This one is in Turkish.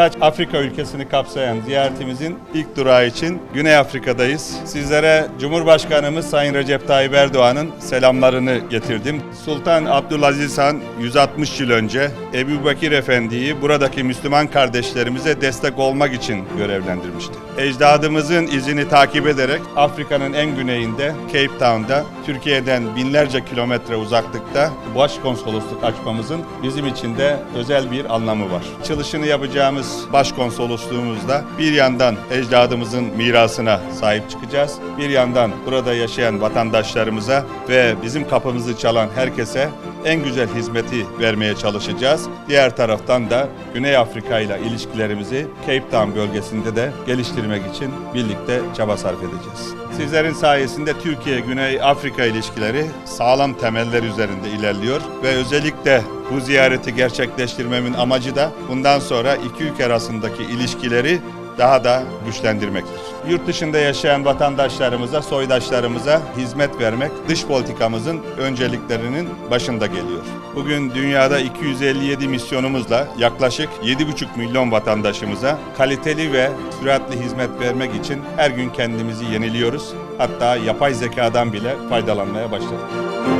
birkaç Afrika ülkesini kapsayan ziyaretimizin ilk durağı için Güney Afrika'dayız. Sizlere Cumhurbaşkanımız Sayın Recep Tayyip Erdoğan'ın selamlarını getirdim. Sultan Abdülaziz Han 160 yıl önce Ebu Bekir Efendi'yi buradaki Müslüman kardeşlerimize destek olmak için görevlendirmişti. Ecdadımızın izini takip ederek Afrika'nın en güneyinde Cape Town'da Türkiye'den binlerce kilometre uzaklıkta başkonsolosluk açmamızın bizim için de özel bir anlamı var. Çalışını yapacağımız başkonsolosluğumuzda bir yandan ecdadımızın mirasına sahip çıkacağız. Bir yandan burada yaşayan vatandaşlarımıza ve bizim kapımızı çalan herkese en güzel hizmeti vermeye çalışacağız. Diğer taraftan da Güney Afrika ile ilişkilerimizi Cape Town bölgesinde de geliştirmek için birlikte çaba sarf edeceğiz. Sizlerin sayesinde Türkiye-Güney Afrika ilişkileri sağlam temeller üzerinde ilerliyor ve özellikle bu ziyareti gerçekleştirmemin amacı da bundan sonra iki ülke arasındaki ilişkileri daha da güçlendirmektir. Yurt dışında yaşayan vatandaşlarımıza, soydaşlarımıza hizmet vermek dış politikamızın önceliklerinin başında geliyor. Bugün dünyada 257 misyonumuzla yaklaşık 7,5 milyon vatandaşımıza kaliteli ve süratli hizmet vermek için her gün kendimizi yeniliyoruz. Hatta yapay zekadan bile faydalanmaya başladık.